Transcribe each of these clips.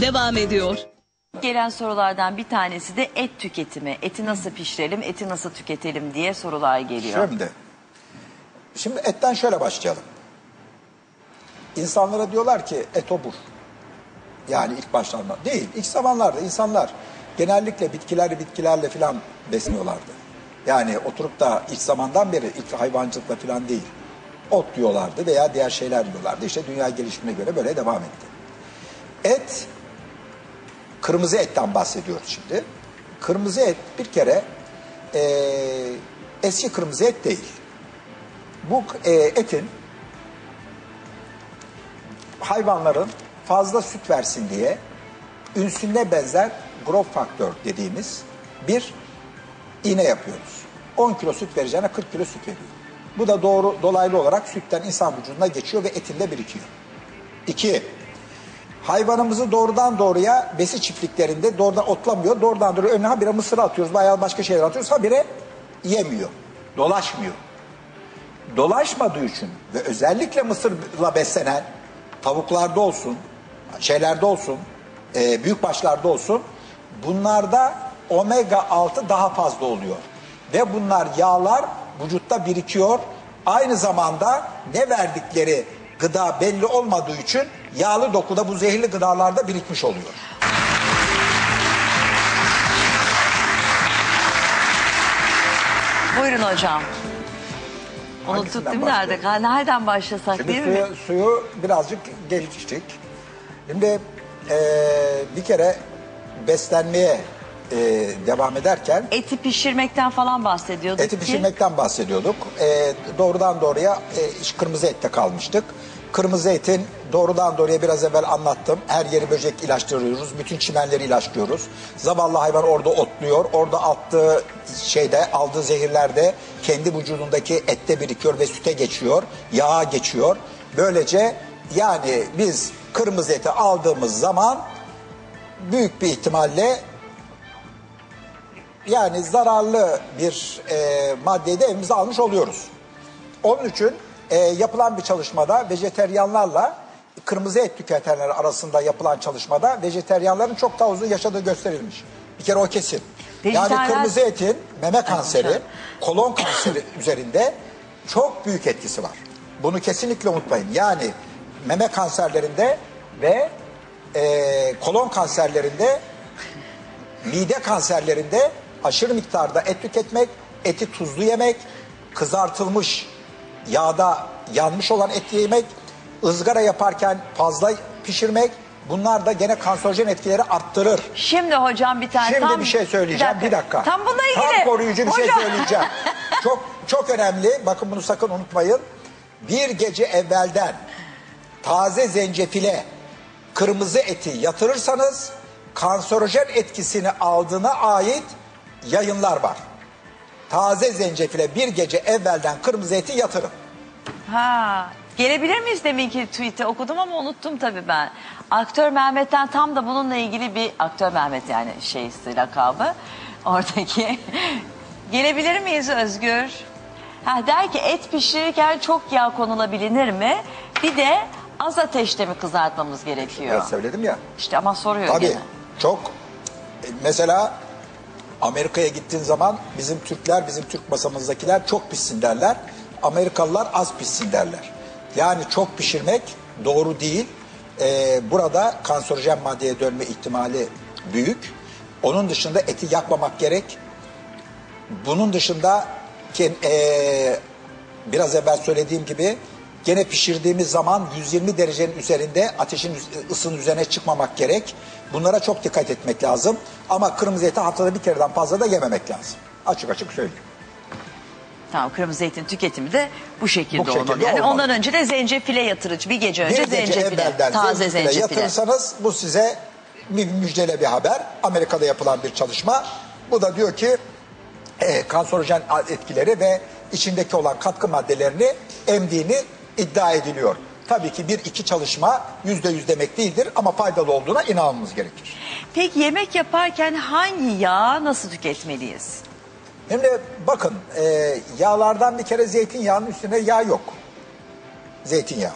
devam ediyor. Gelen sorulardan bir tanesi de et tüketimi. Eti nasıl pişirelim, eti nasıl tüketelim diye sorular geliyor. Şimdi, şimdi etten şöyle başlayalım. İnsanlara diyorlar ki et obur. Yani ilk başlarda değil. İlk zamanlarda insanlar genellikle bitkilerle bitkilerle filan besleniyorlardı. Yani oturup da ilk zamandan beri ilk hayvancılıkla filan değil. Ot diyorlardı veya diğer şeyler diyorlardı. İşte dünya gelişimine göre böyle devam etti. Et, kırmızı etten bahsediyoruz şimdi. Kırmızı et bir kere eee, eski kırmızı et değil. Bu e, etin hayvanların fazla süt versin diye ünsüne benzer growth faktör dediğimiz bir iğne yapıyoruz. 10 kilo süt vereceğine 40 kilo süt veriyor. Bu da doğru dolaylı olarak sütten insan vücuduna geçiyor ve etinde birikiyor. İki, hayvanımızı doğrudan doğruya besi çiftliklerinde doğrudan otlamıyor. Doğrudan doğruya önüne habire mısır atıyoruz veya başka şeyler atıyoruz. Habire yemiyor. Dolaşmıyor. Dolaşmadığı için ve özellikle mısırla beslenen tavuklarda olsun, şeylerde olsun, e, büyük başlarda olsun bunlarda omega 6 daha fazla oluyor. Ve bunlar yağlar vücutta birikiyor. Aynı zamanda ne verdikleri gıda belli olmadığı için yağlı dokuda bu zehirli gıdalarda birikmiş oluyor. Buyurun hocam. Unuttuk Hangisinden değil mi nerede? Nereden başlasak Şimdi değil mi? suyu, suyu birazcık geliştik. Şimdi e, bir kere beslenmeye e, devam ederken Eti pişirmekten falan bahsediyorduk eti ki. pişirmekten bahsediyorduk. E, doğrudan doğruya e, iş- kırmızı ette kalmıştık. Kırmızı etin doğrudan doğruya biraz evvel anlattım. Her yeri böcek ilaçlıyoruz. Bütün çimenleri ilaçlıyoruz. Zavallı hayvan orada otluyor. Orada attığı şeyde aldığı zehirlerde kendi vücudundaki ette birikiyor ve süte geçiyor. Yağa geçiyor. Böylece yani biz kırmızı eti aldığımız zaman büyük bir ihtimalle yani zararlı bir e, maddeyi de evimize almış oluyoruz. Onun için e, yapılan bir çalışmada vejeteryanlarla kırmızı et tüketenler arasında yapılan çalışmada vejeteryanların çok daha uzun yaşadığı gösterilmiş. Bir kere o kesin. Yani kırmızı etin meme kanseri, kolon kanseri üzerinde çok büyük etkisi var. Bunu kesinlikle unutmayın. Yani meme kanserlerinde ve e, kolon kanserlerinde mide kanserlerinde aşırı miktarda et tüketmek, eti tuzlu yemek, kızartılmış yağda yanmış olan et yemek, ızgara yaparken fazla pişirmek bunlar da gene kanserojen etkileri arttırır. Şimdi hocam bir tane Şimdi tam... bir şey söyleyeceğim bir dakika. Tam bununla ilgili. Tam koruyucu bir şey Hocam- söyleyeceğim. çok çok önemli. Bakın bunu sakın unutmayın. Bir gece evvelden taze zencefile kırmızı eti yatırırsanız kanserojen etkisini aldığına ait yayınlar var. Taze zencefile bir gece evvelden kırmızı eti yatırın. Ha, gelebilir miyiz deminki tweet'i okudum ama unuttum tabii ben. Aktör Mehmet'ten tam da bununla ilgili bir aktör Mehmet yani şeysi lakabı oradaki. Gelebilir miyiz Özgür? Ha, der ki et pişirirken çok yağ konulabilir mi? Bir de az ateşte mi kızartmamız gerekiyor? Evet söyledim ya. İşte ama soruyor Tabii gene. çok e, mesela Amerika'ya gittiğin zaman bizim Türkler, bizim Türk masamızdakiler çok pişsin derler. Amerikalılar az pişsin derler. Yani çok pişirmek doğru değil. Ee, burada kanserojen maddeye dönme ihtimali büyük. Onun dışında eti yakmamak gerek. Bunun dışında eee, biraz evvel söylediğim gibi gene pişirdiğimiz zaman 120 derecenin üzerinde ateşin üz- ısının üzerine çıkmamak gerek. Bunlara çok dikkat etmek lazım. Ama kırmızı eti haftada bir kereden fazla da yememek lazım. Açık açık söyleyeyim. Tamam kırmızı etin tüketimi de bu şekilde, Bu şekilde olmalı. Yani olmalı. ondan önce de zencefile yatırıcı. Bir gece önce bir gece zencefile. Taze zencefile yatırırsanız bu size müjdele bir haber. Amerika'da yapılan bir çalışma. Bu da diyor ki e, kanserojen etkileri ve içindeki olan katkı maddelerini emdiğini iddia ediliyor. Tabii ki bir iki çalışma yüzde yüz demek değildir ama faydalı olduğuna inanmamız gerekir. Peki yemek yaparken hangi yağ nasıl tüketmeliyiz? Şimdi bakın e, yağlardan bir kere zeytinyağının üstüne yağ yok. Zeytinyağı.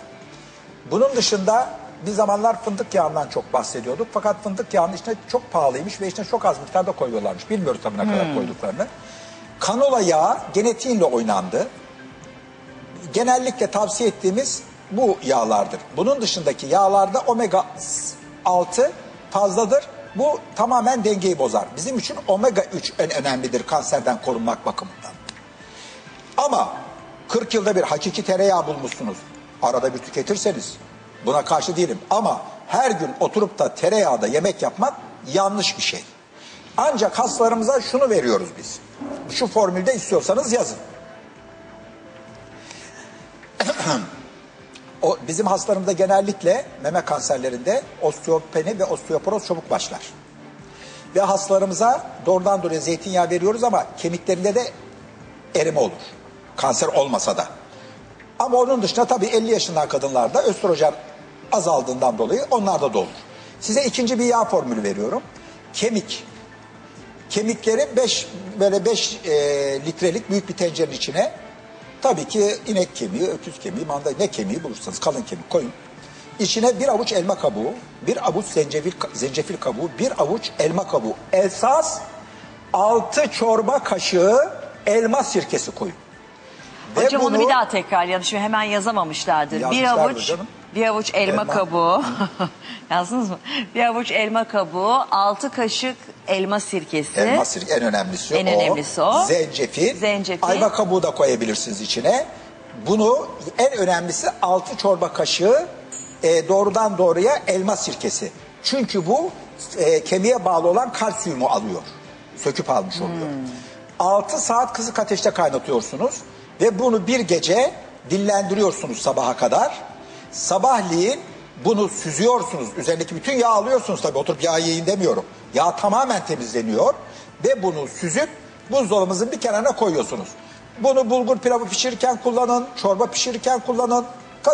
Bunun dışında bir zamanlar fındık yağından çok bahsediyorduk. Fakat fındık yağının içine çok pahalıymış ve içine çok az miktarda koyuyorlarmış. Bilmiyoruz tabii ne kadar koyduklarını. Kanola yağı genetiğiyle oynandı. Genellikle tavsiye ettiğimiz bu yağlardır. Bunun dışındaki yağlarda omega 6 fazladır. Bu tamamen dengeyi bozar. Bizim için omega 3 en önemlidir kanserden korunmak bakımından. Ama 40 yılda bir hakiki tereyağı bulmuşsunuz. Arada bir tüketirseniz buna karşı değilim. Ama her gün oturup da tereyağda yemek yapmak yanlış bir şey. Ancak hastalarımıza şunu veriyoruz biz. Şu formülde istiyorsanız yazın. O bizim hastalarımızda genellikle meme kanserlerinde osteopeni ve osteoporoz çabuk başlar. Ve hastalarımıza doğrudan doğruya zeytinyağı veriyoruz ama kemiklerinde de erime olur. Kanser olmasa da. Ama onun dışında tabii 50 yaşından kadınlarda östrojen azaldığından dolayı onlarda da olur. Size ikinci bir yağ formülü veriyorum. Kemik. Kemikleri 5 böyle 5 litrelik büyük bir tencerenin içine tabii ki inek kemiği, öküz kemiği, manda ne kemiği bulursanız kalın kemik koyun. İçine bir avuç elma kabuğu, bir avuç zencefil, zencefil kabuğu, bir avuç elma kabuğu. Esas 6 çorba kaşığı elma sirkesi koyun. Ve Hocam onu bunu- bir daha tekrarlayalım. Şimdi hemen yazamamışlardır. bir Yazmışlardır avuç canım. Bir avuç elma, Elma. kabuğu. Yazdınız mı? Bir avuç elma kabuğu, 6 kaşık elma sirkesi. Elma sirke en önemlisi En o. önemlisi o. Zencefil. Zencefil. Ayva kabuğu da koyabilirsiniz içine. Bunu en önemlisi 6 çorba kaşığı e, doğrudan doğruya elma sirkesi. Çünkü bu e, kemiğe bağlı olan kalsiyumu alıyor. Söküp almış oluyor. 6 saat kısık ateşte kaynatıyorsunuz ve bunu bir gece dinlendiriyorsunuz sabaha kadar. Sabahleyin bunu süzüyorsunuz. Üzerindeki bütün yağ alıyorsunuz tabii. Oturup yağ yiyin demiyorum. Yağ tamamen temizleniyor ve bunu süzüp buzdolabınızın bir kenarına koyuyorsunuz. Bunu bulgur pilavı pişirirken kullanın, çorba pişirirken kullanın.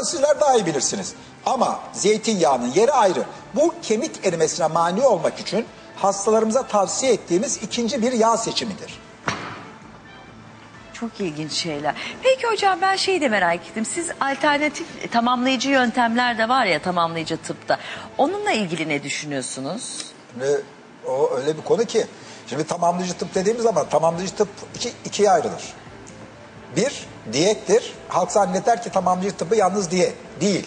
Sizler daha iyi bilirsiniz. Ama zeytinyağının yeri ayrı. Bu kemik erimesine mani olmak için hastalarımıza tavsiye ettiğimiz ikinci bir yağ seçimidir. Çok ilginç şeyler. Peki hocam ben şeyi de merak ettim. Siz alternatif tamamlayıcı yöntemler de var ya tamamlayıcı tıpta. Onunla ilgili ne düşünüyorsunuz? Şimdi o öyle bir konu ki. Şimdi tamamlayıcı tıp dediğimiz zaman tamamlayıcı tıp iki, ikiye ayrılır. Bir, diyettir. Halk zanneder ki tamamlayıcı tıbbı yalnız diyet. Değil.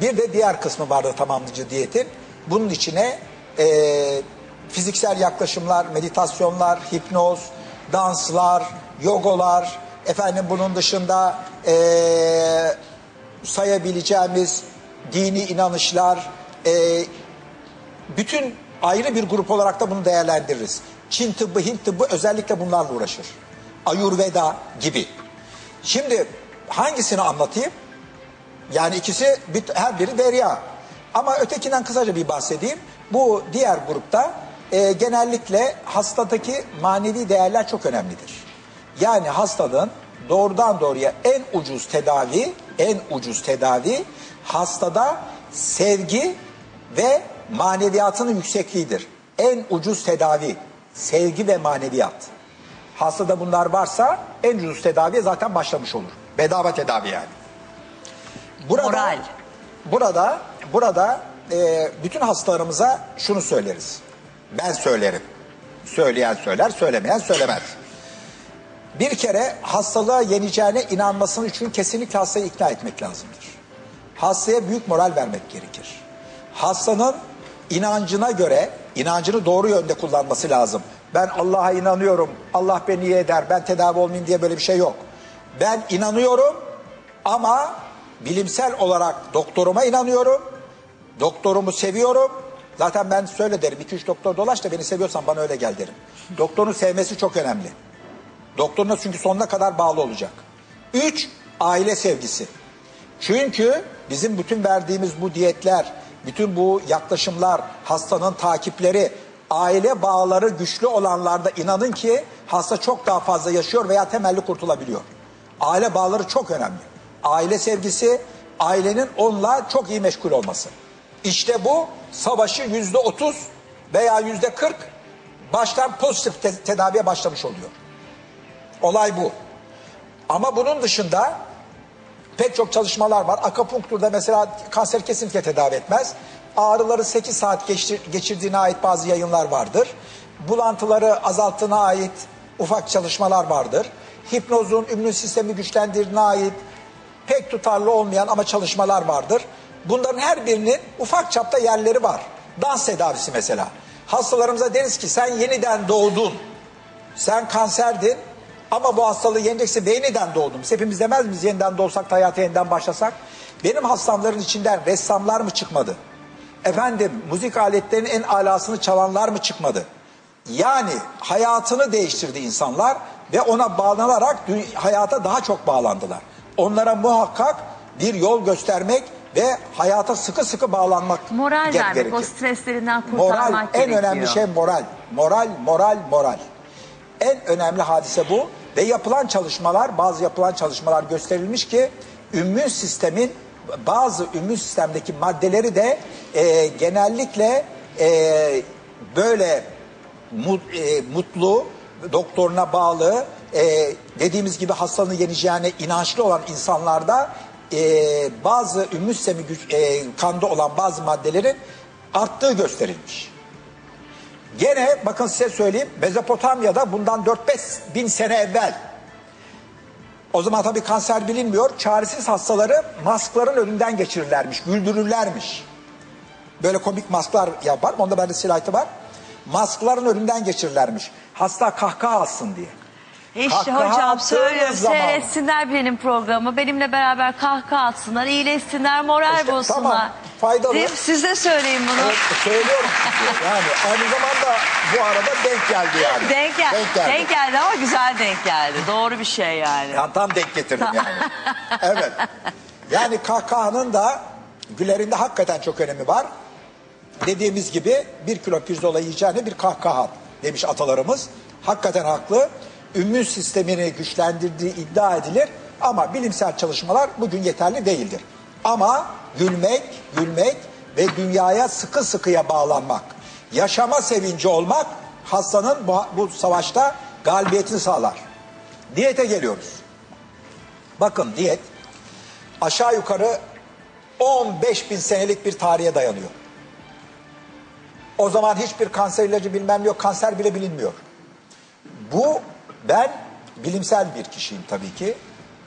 Bir de diğer kısmı vardır tamamlayıcı diyetin. Bunun içine eee, fiziksel yaklaşımlar, meditasyonlar, hipnoz, danslar, yogolar, efendim bunun dışında eee, sayabileceğimiz dini inanışlar, eee bütün ayrı bir grup olarak da bunu değerlendiririz. Çin tıbbı, Hint tıbbı özellikle bunlarla uğraşır. Ayurveda gibi. Şimdi hangisini anlatayım? Yani ikisi bir- her biri derya. Ama ötekinden kısaca bir bahsedeyim. Bu diğer grupta e, genellikle hastadaki manevi değerler çok önemlidir. Yani hastalığın doğrudan doğruya en ucuz tedavi, en ucuz tedavi hastada sevgi ve maneviyatının yüksekliğidir. En ucuz tedavi sevgi ve maneviyat. Hastada bunlar varsa en ucuz tedaviye zaten başlamış olur. Bedava tedavi yani. Burada, Moral. Burada, burada e, bütün hastalarımıza şunu söyleriz. Ben söylerim. Söyleyen söyler, söylemeyen söylemez. Bir kere hastalığa yeneceğine inanmasının için kesinlikle hastayı ikna etmek lazımdır. Hastaya büyük moral vermek gerekir. Hastanın inancına göre inancını doğru yönde kullanması lazım. Ben Allah'a inanıyorum, Allah beni iyi eder, ben tedavi olmayayım diye böyle bir şey yok. Ben inanıyorum ama bilimsel olarak doktoruma inanıyorum. Doktorumu seviyorum. Zaten ben söyle derim. 2-3 doktor dolaş da beni seviyorsan bana öyle gel derim. Doktorun sevmesi çok önemli. Doktoruna çünkü sonuna kadar bağlı olacak. Üç, aile sevgisi. Çünkü bizim bütün verdiğimiz bu diyetler, bütün bu yaklaşımlar, hastanın takipleri, aile bağları güçlü olanlarda inanın ki hasta çok daha fazla yaşıyor veya temelli kurtulabiliyor. Aile bağları çok önemli. Aile sevgisi, ailenin onunla çok iyi meşgul olması. İşte bu savaşı yüzde otuz veya yüzde kırk baştan pozitif te- tedaviye başlamış oluyor. Olay bu. Ama bunun dışında Pek çok çalışmalar var. Akupunkturda mesela kanser kesinlikle tedavi etmez. Ağrıları 8 saat geçir- geçirdiğine ait bazı yayınlar vardır. Bulantıları azalttığına ait ufak çalışmalar vardır. Hipnozun immün sistemi güçlendirdiğine ait pek tutarlı olmayan ama çalışmalar vardır. Bunların her birinin ufak çapta yerleri var. Dans tedavisi mesela. Hastalarımıza deriz ki sen yeniden doğdun. Sen kanserdin ama bu hastalığı yeneceksin ve yeniden doğdum. Biz hepimiz demez miyiz yeniden doğsak da hayata yeniden başlasak? Benim hastamların içinden ressamlar mı çıkmadı? Efendim müzik aletlerinin en alasını çalanlar mı çıkmadı? Yani hayatını değiştirdi insanlar ve ona bağlanarak hayata daha çok bağlandılar. Onlara muhakkak bir yol göstermek ve hayata sıkı sıkı bağlanmak Moral ge- vermek, gerekir. o streslerinden Moral kurtarmak en gerekiyor. önemli şey moral. Moral, moral, moral. En önemli hadise bu ve yapılan çalışmalar, bazı yapılan çalışmalar gösterilmiş ki immün sistemin bazı immün sistemdeki maddeleri de e, genellikle e, böyle mu- e, mutlu, doktoruna bağlı, e, dediğimiz gibi hastalığını yeneceğine inançlı olan insanlarda e, bazı immün sistemi güç, e, kanda olan bazı maddelerin arttığı gösterilmiş. Gene bakın size söyleyeyim Mezopotamya'da bundan 4-5 bin sene evvel o zaman tabii kanser bilinmiyor. Çaresiz hastaları maskların önünden geçirirlermiş, güldürürlermiş. Böyle komik masklar yapar. Onda bende silaytı var. Maskların önünden geçirirlermiş. Hasta kahkaha alsın diye. İşte Kahkaha hocam söylüyorum zaman- seyretsinler benim programı. Benimle beraber kahkaha atsınlar, iyileşsinler, moral İşte bulsunlar. tamam, faydalı. Değil? Siz de söyleyin bunu. Evet, söylüyorum size. Yani aynı zamanda bu arada denk geldi yani. Denk, gel Denk geldi. denk geldi ama güzel denk geldi. Doğru bir şey yani. Yani tam denk getirdim yani. evet. Yani kahkahanın da gülerinde hakikaten çok önemi var. Dediğimiz gibi bir kilo pirzola yiyeceğine bir kahkaha demiş atalarımız. Hakikaten haklı. Ümmün sistemini güçlendirdiği iddia edilir ama bilimsel çalışmalar bugün yeterli değildir. Ama gülmek, gülmek ve dünyaya sıkı sıkıya bağlanmak, yaşama sevinci olmak hastanın bu, bu savaşta galibiyetini sağlar. Diyete geliyoruz. Bakın diyet aşağı yukarı 15 bin senelik bir tarihe dayanıyor. O zaman hiçbir kanser ilacı bilmem yok, kanser bile bilinmiyor. Bu ben bilimsel bir kişiyim tabii ki.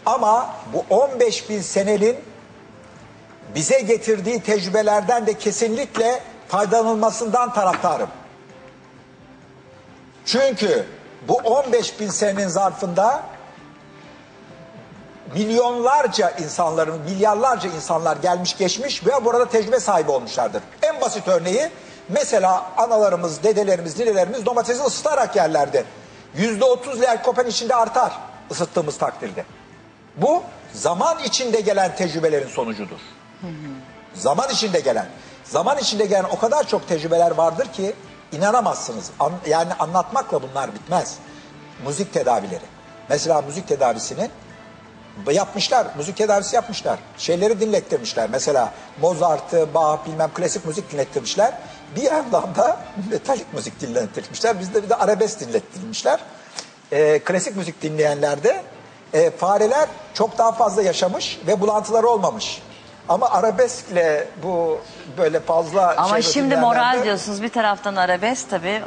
Ama bu 15 bin senenin bize getirdiği tecrübelerden de kesinlikle faydalanılmasından taraftarım. Çünkü bu 15 bin senenin zarfında milyonlarca insanların, milyarlarca insanlar gelmiş geçmiş ve burada tecrübe sahibi olmuşlardır. En basit örneği mesela analarımız, dedelerimiz, ninelerimiz domatesi ısıtarak yerlerdi. Yüzde otuz lerkopen içinde artar ısıttığımız takdirde. Bu zaman içinde gelen tecrübelerin sonucudur. Zaman içinde gelen. Zaman içinde gelen o kadar çok tecrübeler vardır ki inanamazsınız. An- yani anlatmakla bunlar bitmez. Müzik tedavileri. Mesela müzik tedavisinin yapmışlar, müzik tedavisi yapmışlar. Şeyleri dinlettirmişler. Mesela Mozart'ı, Bach bilmem klasik müzik dinlettirmişler. Bir yandan da metalik müzik dinlettirmişler. Bizde bir de arabesk dinlettirmişler. Ee, klasik müzik dinleyenlerde e, fareler çok daha fazla yaşamış ve bulantıları olmamış. Ama arabeskle bu böyle fazla Ama şimdi moral diyorsunuz bir taraftan arabesk tabii.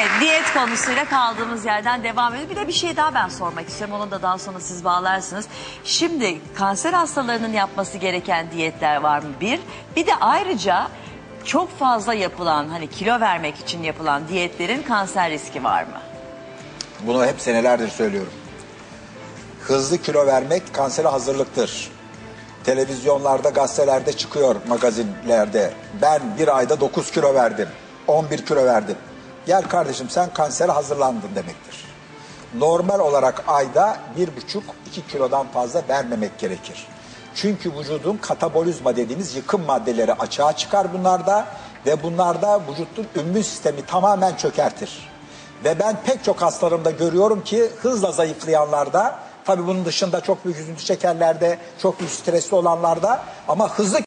Evet diyet konusuyla kaldığımız yerden devam ediyoruz. Bir de bir şey daha ben sormak istiyorum. Onu da daha sonra siz bağlarsınız. Şimdi kanser hastalarının yapması gereken diyetler var mı? Bir. Bir de ayrıca çok fazla yapılan hani kilo vermek için yapılan diyetlerin kanser riski var mı? Bunu hep senelerdir söylüyorum. Hızlı kilo vermek kansere hazırlıktır. Televizyonlarda, gazetelerde çıkıyor, magazinlerde. Ben bir ayda 9 kilo verdim, 11 kilo verdim. Gel kardeşim sen kansere hazırlandın demektir. Normal olarak ayda 1,5-2 kilodan fazla vermemek gerekir. Çünkü vücudun katabolizma dediğimiz yıkım maddeleri açığa çıkar bunlarda ve bunlarda vücudun ümmün sistemi tamamen çökertir. Ve ben pek çok hastalarımda görüyorum ki hızla zayıflayanlarda, tabii bunun dışında çok büyük üzüntü çekenlerde, çok büyük stresli olanlarda ama hızlı